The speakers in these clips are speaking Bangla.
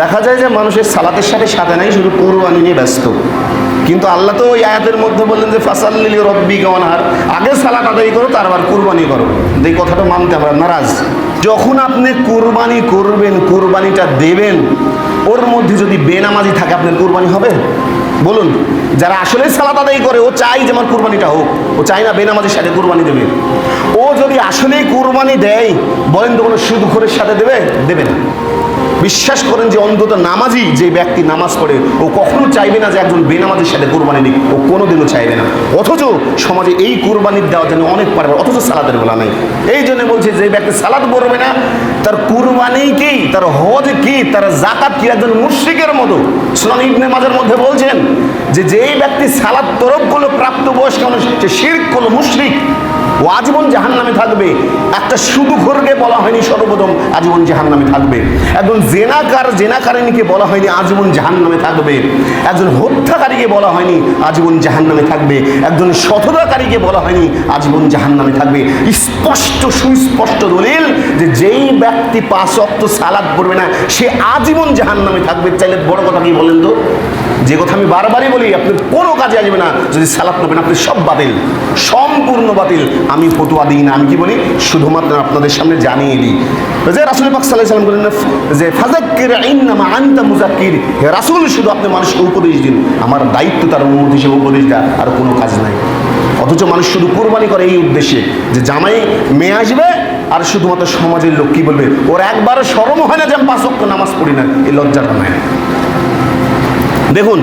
দেখা যায় যে মানুষের সালাতের সাথে সাথে নাই, শুধু কোরবানি নিয়ে ব্যস্ত। কিন্তু আল্লাহ তো ওই আয়াতের মধ্যে বললেন যে ফাসাল্লিল রব্বি গওয়ানহার আগে সালাত আদায় করো, তারপর কুরবানি করো। এই কথাটা মানতে আমরা নারাজ। যখন আপনি কুরবানি করবেন, কুরবানিটা দেবেন, ওর মধ্যে যদি বেনামাজি থাকে, আপনার কুরবানি হবে? বলুন, যারা আসলে সালাত আদায় করে, ও চাই যে আমার কুরবানিটা হোক, ও চাই না বেনামাজির সাথে কুরবানি দেবে। ও যদি আসলেই কুরবানি দেয়, বলেন তো কোনো সুদ খোরের সাথে দেবে? দেবে না। বিশ্বাস করেন যে অন্তত নামাজি যে ব্যক্তি নামাজ পড়ে, ও কখনো চাইবে না যে একজন বেনামাজের সাথে কোরবানি দিক ও কোনোদিনও চাইবে না। অথচ সমাজে এই কোরবানির দেওয়ার জন্য অনেক পারে, অথচ সালাদের বেলা নাই। এই জন্য বলছে যে ব্যক্তি সালাদ পড়বে না, তার কুরবানি কি, তার হজ কি, তার জাকাত কি, একজন মুশ্রিকের মতো? সুনান ইবনে মাজার মধ্যে বলছেন যে, যেই ব্যক্তি সালাদ তরফ করল প্রাপ্ত বয়স্ক মানুষ, সে শির্ক করল মুশ্রিক। ও আজীবন জাহান নামে থাকবে। একটা ঘরকে বলা হয়নি সর্বপ্রথম আজীবন জাহান নামে থাকবে। একজন জেনাকার জেনাকারিনীকে বলা হয়নি আজীবন জাহান নামে থাকবে। একজন হত্যাকারীকে বলা হয়নি আজীবন জাহান নামে থাকবে। একজন সততাকারীকে বলা হয়নি আজীবন জাহান নামে থাকবে। স্পষ্ট সুস্পষ্ট দলিল যে যেই ব্যক্তি পাঁচ অক্ত সালাদ পড়বে না, সে আজীবন জাহান নামে থাকবে। চাইলে বড় কথা কি বলেন তো? যে কথা আমি বারবারই বলি, আপনি কোনো কাজে আসবে না। যদি সালাদ পড়বেন আপনি সব বাতিল, সম্পূর্ণ বাতিল। আমি ফতুয়া দিই না। আমি কি বলি? শুধুমাত্র আপনাদের সামনে জানিয়ে দিই। যে রাসুল পাক সাল্লাহ সাল্লাম বলেন, যে ফাজাক্কির ইন্নামা আনতা মুজাক্কির হে রাসুল, শুধু আপনি মানুষকে উপদেশ দিন। আমার দায়িত্ব তার উন্মতি হিসেবে উপদেশ দেওয়া আর কোনো কাজ নাই। অথচ মানুষ শুধু কোরবানি করে এই উদ্দেশ্যে, যে জামাই মেয়ে আসবে, আর শুধুমাত্র সমাজের লোক কি বলবে? ওর একবারও সরম হয় না যে আমি পাঁচ নামাজ পড়ি না। এই লজ্জাটা নাই। দেখুন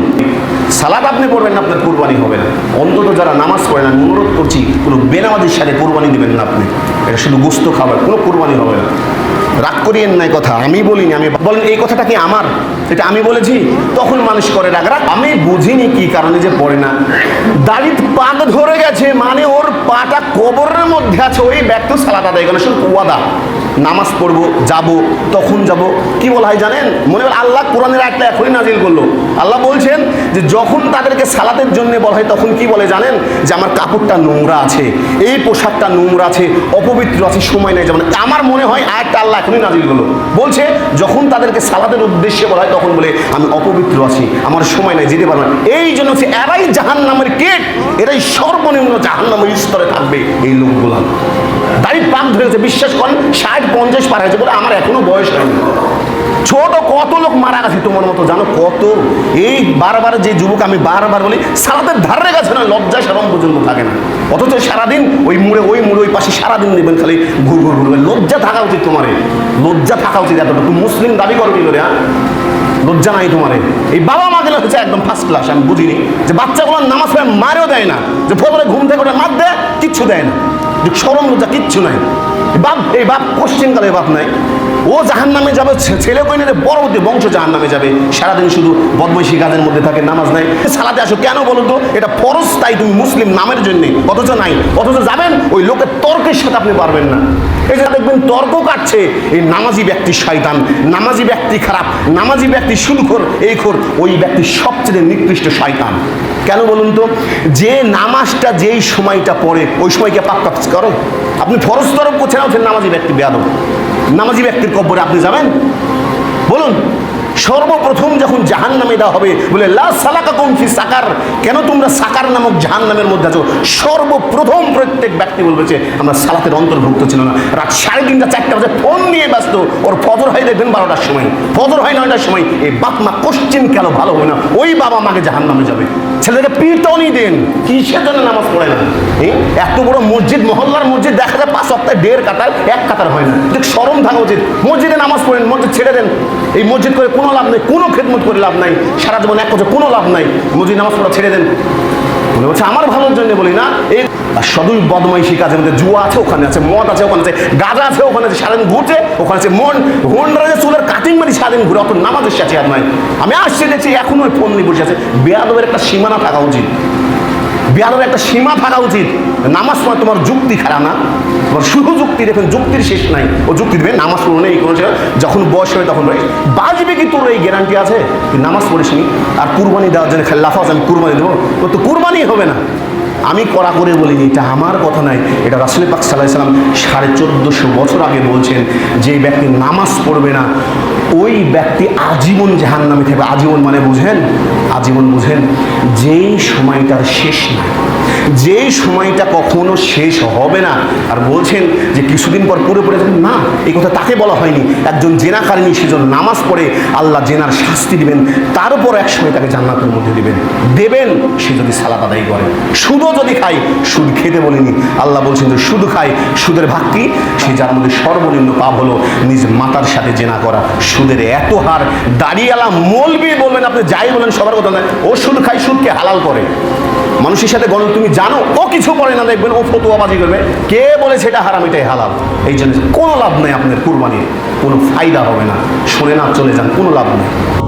সালাদ আপনি পড়বেন না, আপনার কোরবানি হবে না। অন্তত যারা নামাজ পড়ে না, আমি অনুরোধ করছি, কোনো বেনামাজির সাথে কোরবানি দেবেন না আপনি। এটা শুধু গোস্ত খাবার, কোনো কোরবানি হবে না। রাগ করিয়েন নাই কথা, আমি বলিনি, আমি বলেন, এই কথাটা কি আমার? এটা আমি বলেছি? তখন মানুষ করে রাগ রাগ। আমি বুঝিনি কি কারণে যে পড়ে না। দালিত পাক ধরে গেছে মানে ওর পাটা কবরের মধ্যে আছে, ওই ব্যক্তি সালাদ আদায় করে। শুধু ওয়াদা, নামাজ পড়ব, যাব, তখন যাব। কি বলা হয় জানেন? মনে হয় আল্লাহ কোরআনের একটা এখনই নাজিল করল। আল্লাহ বলছেন যে, যখন তাদেরকে সালাতের জন্য বলা হয়, তখন কি বলে জানেন? যে, আমার কাপড়টা নোংরা আছে, এই পোশাকটা নোংরা আছে, অপবিত্র আছে, সময় নেই, যেমন আমার মনে হয় আরেকটা আল্লাহ এখনই নাজিল করল। বলছে, যখন তাদেরকে সালাতের উদ্দেশ্যে বলা হয়, তখন বলে, আমি অপবিত্র আছি, আমার সময় নেই, যেতে পারব না। এই জন্য হচ্ছে, এরাই জাহান নামের কেট। এরাই সর্বনিম্ন জাহান নামের স্তরে থাকবে এই লোকগুলা। দাড়ি পাক ধরেছে, বিশ্বাস করেন, ষাট, পঞ্চাশ পার হয়েছে বলে আমার এখনও বয়স হয়নি ছোট কত লোক মারা গেছে তোমার মতো, জানো কত? এই বারবার যে যুবক আমি বারবার বলি, সারাদের ধারে গেছে না, লজ্জা সেরম পর্যন্ত থাকে না। অথচ সারাদিন ওই মুড়ে ওই মুড়ে, ওই পাশে সারাদিন নেবেন খালি ঘুর ঘুর ঘুরবেন লজ্জা থাকা উচিত তোমার। লজ্জা থাকা উচিত এতটুকু। মুসলিম দাবি করবি করে হ্যাঁ? লজ্জা নাই তোমারে। এই বাবা মা দিলে হচ্ছে একদম ফার্স্ট ক্লাস আমি বুঝিনি। যে বাচ্চাগুলো নামাজ পড়ে মারেও দেয় না, যে ফজরে ঘুম থেকে ওটা মার দেয়, কিচ্ছু দেয় না। যে সরম লজ্জা কিচ্ছু নাই। বাপ, এই বাপ কোশ্চেন কালে বাপ নাই। ও জাহান নামে যাবে ছেলে কইনে পরবর্তী বংশ জাহান নামে যাবে। সারাদিন শুধু বদমাইশি কাজের মধ্যে থাকে, নামাজ নাই। সালাতে আসো, কেন বলো তো? এটা ফরজ, তাই তুমি মুসলিম নামের জন্য। অথচ নাই, অথচ যাবেন, ওই লোকের তর্কের সাথে আপনি পারবেন না। এই যে দেখবেন তর্ক কাটছে, এই নামাজি ব্যক্তি শয়তান, নামাজি ব্যক্তি খারাপ, নামাজি ব্যক্তি সুদখোর, এই খোর, ওই ব্যক্তি সবচেয়ে নিকৃষ্ট শয়তান। কেন বলুন তো? যে নামাজটা, যেই সময়টা পড়ে, ওই সময়কে পাপ কাজ করে। আপনি ফরজ তরফ করছেন নামাজি ব্যক্তি বেয়াদব? নামাজি ব্যক্তির কব্বরে আপনি যাবেন? বলুন। সর্বপ্রথম যখন জাহান নামে দেওয়া হবে, বলে, লা সালাকা ফি সাকার কেন তোমরা সাকার নামক জাহান নামের মধ্যে আছো? সর্বপ্রথম প্রত্যেক ব্যক্তি বলবে যে, আমরা সালাতের অন্তর্ভুক্ত ছিল না। রাত সাড়ে তিনটা চারটা বাজে ফোন নিয়ে ব্যস্ত। ওর ফজর হয় দেখবেন বারোটার সময়। ফজর হয় নয়টার সময়। এই বাপ মা কোশ্চিন কেন ভালো হবে না? ওই বাবা মাকে জাহান নামে যাবে ছেলেকে পিটনই দেন। কিসের জন্য নামাজ পড়ে না? এত বড় মসজিদ, মহল্লার মসজিদ, দেখা যায় পাঁচ সপ্তাহে দেড় কাতার, এক কাতার হয় না। সরম থাকা উচিত মসজিদে নামাজ পড়েন, মসজিদ ছেড়ে দেন। এই মসজিদ করে কোনো লাভ নেই, কোনো খেদমত করে লাভ নাই, সারা জীবন এক কথা কোনো লাভ নাই। মুজি নামাজ পড়া ছেড়ে দেন। মনে হচ্ছে আমার ভালোর জন্য বলি না, এই সদুই বদমাইশি কাজের মধ্যে জুয়া আছে, ওখানে আছে, মদ আছে, ওখানে আছে, গাঁজা আছে, ওখানে আছে, সারাদিন ঘুরছে, ওখানে আছে মন হোন্ডার আছে চুলের কাটিং মারি সারাদিন ঘুরে, অত নামাজের সাথে আর নাই। আমি আসছি দেখছি এখনও ফোন নিয়ে বসে আছে। বেয়াদবের একটা সীমানা থাকা উচিত। বিয়াদের একটা সীমা থাকা উচিত। নামাজ পড়া তোমার যুক্তি খারাপ না। তোমার শুধু যুক্তি দেখুন, যুক্তির শেষ নাই। ও যুক্তি দেবে, নামাজ পড়ো নেই কোনো। যখন বয়স হবে তখন বাজবে কি তোর এই গ্যারান্টি আছে? তুই নামাজ পড়িস আর কুরবানি দেওয়ার জন্য লাফাস আমি কুরবানি দেবো। তো কুরবানি হবে না। আমি কড়া করে বলিনি, এটা আমার কথা নয়। এটা রাসুল পাক সাল্লাহ সাল্লাম সাড়ে চোদ্দোশো বছর আগে বলছেন যে ব্যক্তি নামাজ পড়বে না, ওই ব্যক্তি আজীবন জাহান নামে থাকবে। আজীবন মানে বুঝেন? আজীবন বুঝেন, যেই সময়টার শেষ নাই যেই সময়টা কখনো শেষ হবে না। আর বলছেন যে কিছুদিন পর পুরো পড়ে না, এই কথা তাকে বলা হয়নি। একজন জেনাকারিনী সেজন নামাজ পড়ে আল্লাহ জেনার শাস্তি দিবেন। তার উপর এক সময় তাকে জান্নাতের মধ্যে দিবেন। দেবেন, সে যদি সালাদ আদায় করে। সুদও যদি খায়, সুদ খেতে বলিনি। আল্লাহ বলছেন যে সুদ খায়, সুদের ভাগ কি? সে যার মধ্যে সর্বনিম্ন পাপ হলো, নিজ মাতার সাথে জেনা করা। সুদের এত হার দাঁড়িয়ালা মলবি বলবেন আপনি, যাই বলেন, সবার কথা নয়। ও সুদ খায়, সুদকে হালাল করে। মানুষের সাথে গণ তুমি জানো, ও কিছু করে না, দেখবেন ও ফতুয়াবাজি করবে। কে বলে সেটা হারাম এটাই হালাল? এই জন্য কোনো লাভ নেই আপনার কুরবানির, কোনো ফায়দা হবে না। শুনে না, চলে যান, কোনো লাভ নেই।